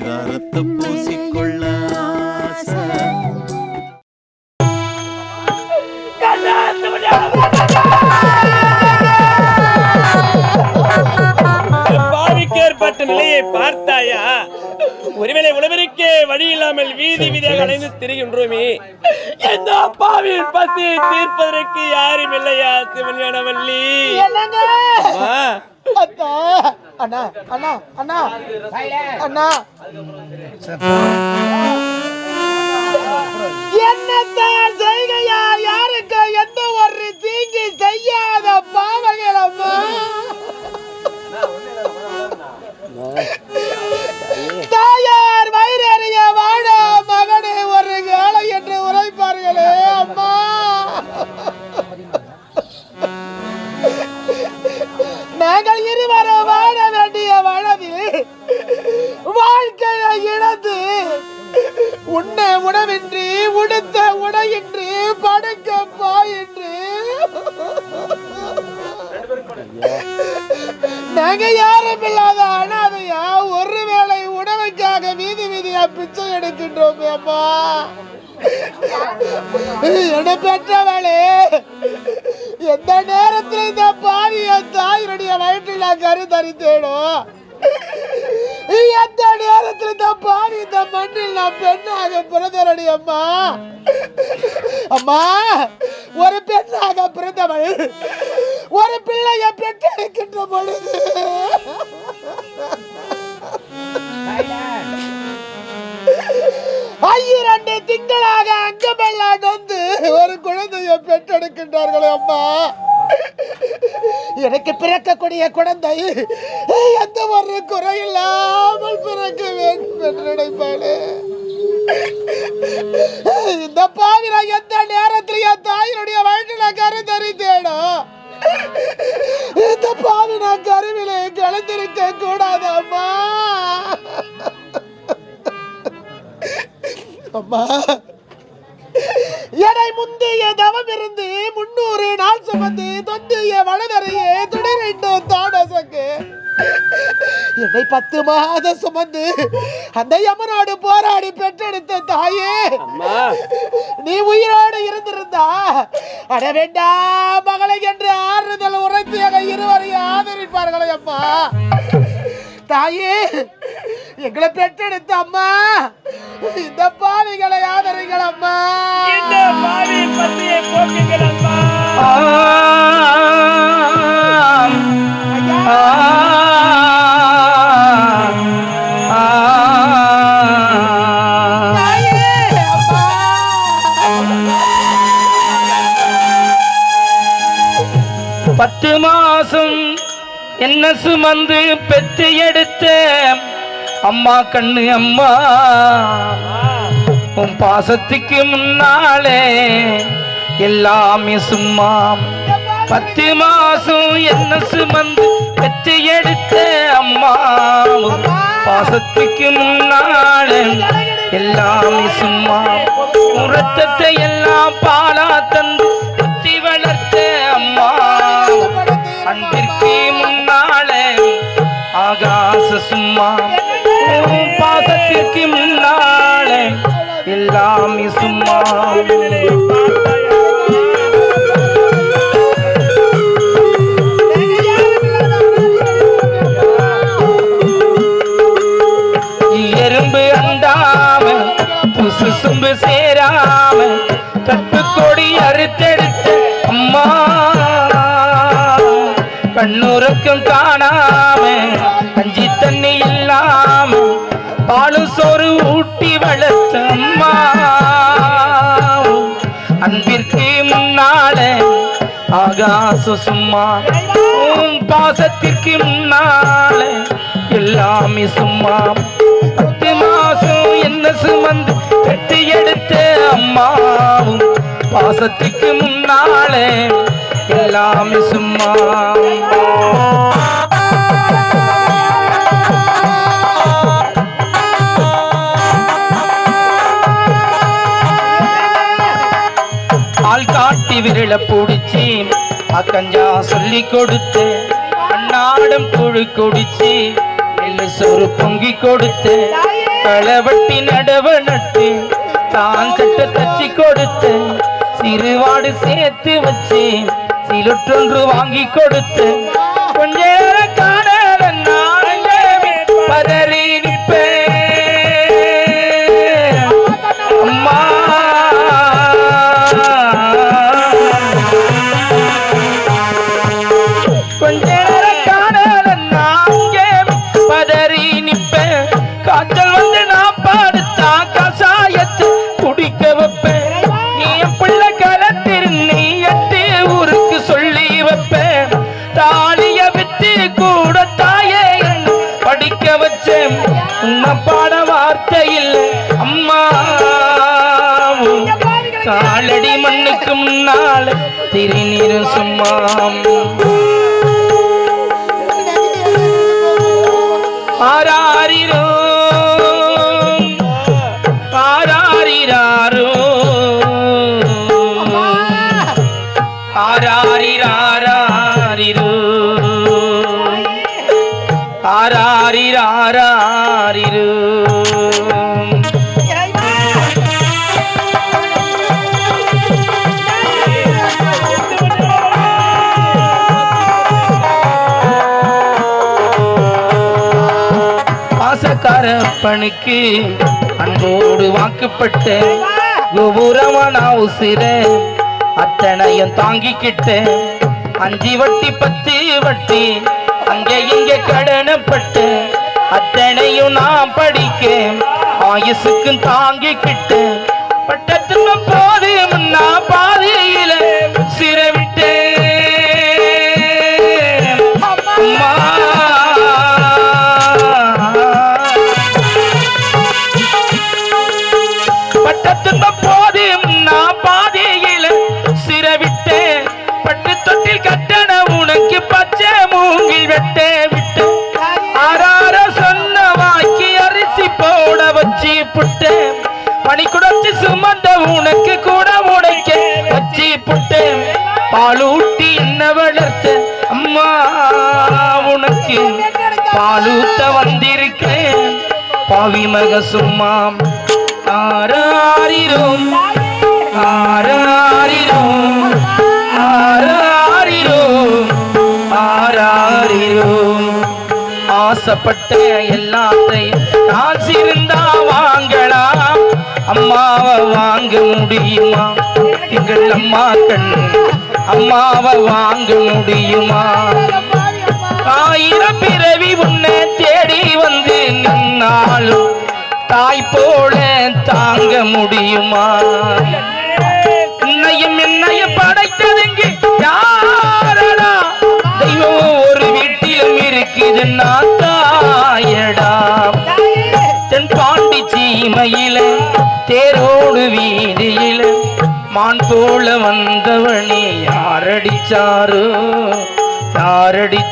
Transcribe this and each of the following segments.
பரிதாரத்தை பூசிக்கொள்ள பாவிக்கு ஏற்பட்ட நிலையை பார்த்தாயா? ஒருவேளை உழவரை வழி இல்லாமல் வீதி வீதியாக அலைந்து திரிகின்றோமே. எந்த பாவியின் பசியை தீர்ப்பதற்கு யாரும் இல்லையா சிவஞானவல்லி அத்தா அண்ணா அண்ணா அண்ணா. அண்ணா. என்னத்தான் செய்கையா? யாருக்கு எந்த ஒரு தீங்கு செய்யாத பாவங்கள் உண்ண உணவின்றி உடுத்த உடையின்றி படுக்க பாயின்றி. நாங்க யாரும் இல்லாத அனாதையா ஒருவேளை உணவுக்காக வீதி வீதியா பிச்சை எடுக்கின்றோம் அப்பா. என பெற்றவளே எந்த நேரத்தில் இந்த பாவிய தாயினுடைய வயிற்றில் நான் கரு தரித்தேனோ எந்த நேரத்தில் இந்த பாவி இந்த மண்ணில் நான் பெண்ணாக பிறந்தரடி அம்மா. அம்மா ஒரு பெண்ணாக பிறந்தவள் ஒரு பிள்ளையை பெற்றெடுக்கின்ற பொழுது. ஐயிரண்டு திங்களாக அங்கமெல்லாம் வந்து ஒரு குழந்தையை பெற்றெடுக்கின்றார்களே அம்மா. எனக்கு பிறக்கக்கூடிய குழந்தை எந்த ஒரு குறையில்லாமல் பிறக்க வேண்டும் என்று நினைப்பாளே. இந்த பாவிர எந்த நேரத்தில் என் தாயினுடைய கரு தரித்தேனோ இந்த பாவி நான் கருவிலே கலந்திருக்க கூடாதம்மா. அம்மா எடை முந்தைய தவம் இருந்து முன்னூறு நாள் சுமந்து தொந்திய வளதரையே துடிரெண்டு தாடசக்கு என்னை பத்து மாதம் சுமந்து அந்த யமனோடு போராடி பெற்றெடுத்த தாயே அம்மா நீ உயிரோடு இருந்திருந்தா அட வேண்டாம் மகளை என்று ஆறுதல் உரைத்து எங்கள் இருவரையும் ஆதரிப்பார்களே அம்மா தாயே எங்களை பெற்றெடுத்த அம்மா இந்த பாவிகளை ஆதரிங்கள் அம்மா இந்த பாவியின் பசியை போக்குங்கள் அம்மா தாயே, பத்து மாசம் என்ன சுமந்து பெத்து எடுத்த அம்மா கண்ணு அம்மா. உன் பாசத்துக்கு முன்னாலே எல்லாமே சும்மா. பத்து மாசம் என்ன சுமந்து பெத்து எடுத்த அம்மா. பாசத்துக்கு முன்னாலே எல்லாமே சும்மா. உன் ரத்தத்தை எல்லாம் பாலா தந்து அம்மா உன் பாசத்திற்கு முன்னாலே எல்லாமே சும்மா எறும்பு அண்டாம புசு சும்பு சேராம கட்டு கொடி அறுத்தெடுத்த அம்மா. கண்ணுறக்கம் காணாம ஆகாச சும்மா உன் பாசத்திற்கு முன்னால எல்லாமே சும்மா. பத்து மாசம் என்ன சுமந்து கட்டி எடுத்த அம்மாவும் பாசத்திற்கு முன்னாலே எல்லாமே சும்மா. ஆள் காட்டி விரல பிடிச்சி அக்கஞ்சா சொல்லி கொடுத்து அன்னாடம் குழு குடிச்சு நெல்லு சோறு பொங்கி கொடுத்து தாயே களவட்டி நடவ நட்டு தான் சட்ட தச்சு கொடுத்து சிறுவாடு சேர்த்து வச்சு சிலுற்றொன்று வாங்கி கொடுத்து காலடி நாள் முன்னால் சும்மாம். சும்மா ஆராரிரோ? ஆராரிராரோ? ஆராரிராரிரோ பாசக்கார பணிக்கு அன்போடு வாக்குப்பட்டு கோபுரமான உசிர அத்தனையும் தாங்கிக்கிட்டு அஞ்சு வட்டி பத்து வட்டி அங்கே இங்கே கடனப்பட்டு அத்தனையும் நான் படிக்க ஆயுசுக்கும் தாங்கிக்கிட்டு பட்டத்துக்கு போது பாவி மக சும்மா ஆராரிரும். ஆராரிரும். ஆராரிரும். ஆராரிரும். ஆசைப்பட்ட எல்லாத்தையும் காசு இருந்தா வாங்கலாம். அம்மாவை வாங்க முடியுமா? எங்கள் அம்மா கண் அம்மாவை வாங்க முடியுமா? ஆயிரம் பிறவி உன்னை தேடி வந்து நின்னாலும் தாய் போல தாங்க முடியுமா? உன்னையும் என்னையும் படைத்ததுங்க? யாரடா? தெய்வம் ஒரு வீட்டிலும் இருக்குதுன்னா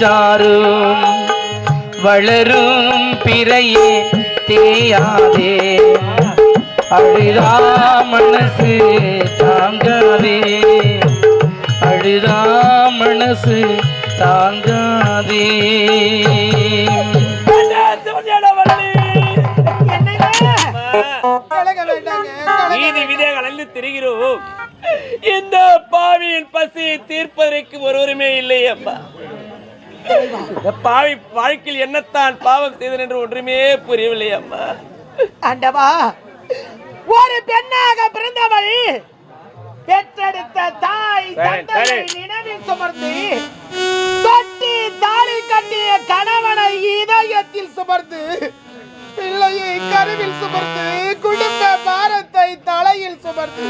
சாரும் வளரும் பிறையே தேயாதே. அழுதா மனசு தாங்காதே. அழுதா மனசு தாங்காதே. கலங்க வேண்டாங்க திரிகிறோம். இந்த பாவியின் பசியை தீர்ப்பதற்கு ஒருவருமே இல்லை அம்மா பாவி வாழ்க்கையில் என்னத்தான் பாவம் செய்தன் என்று ஒன்றுமே புரியவில்லை அம்மா ஆண்டவா ஒரு பெண்ணாக பிறந்தவள் பெற்றெடுத்த தாய் தந்தையை. நினைவில் சுமர்ந்து தொட்டி தாலி கட்டிய கணவனை இதயத்தில் சுமர்ந்து பிள்ளையை கருவில் சுமர்ந்து குடும்ப தலையில் சுமந்து.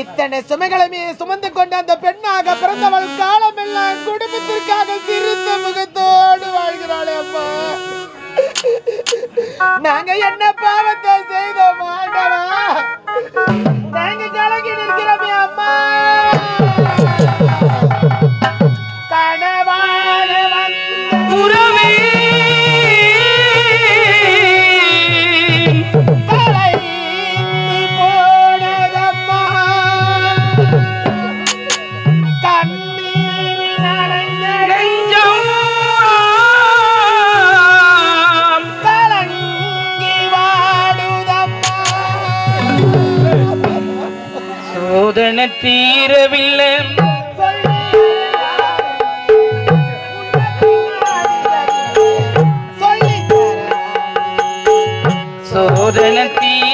இத்தனை சுமைகளுமே சுமந்து கொண்ட அந்த பெண்ணாக பிறந்தவள் காலமெல்லாம் குடும்பத்திற்காக சிரித்த முகத்தோடு வாழ்கிறாளே அம்மா. நாங்க என்னப்பா சொல்லித்தர சோதனை தீர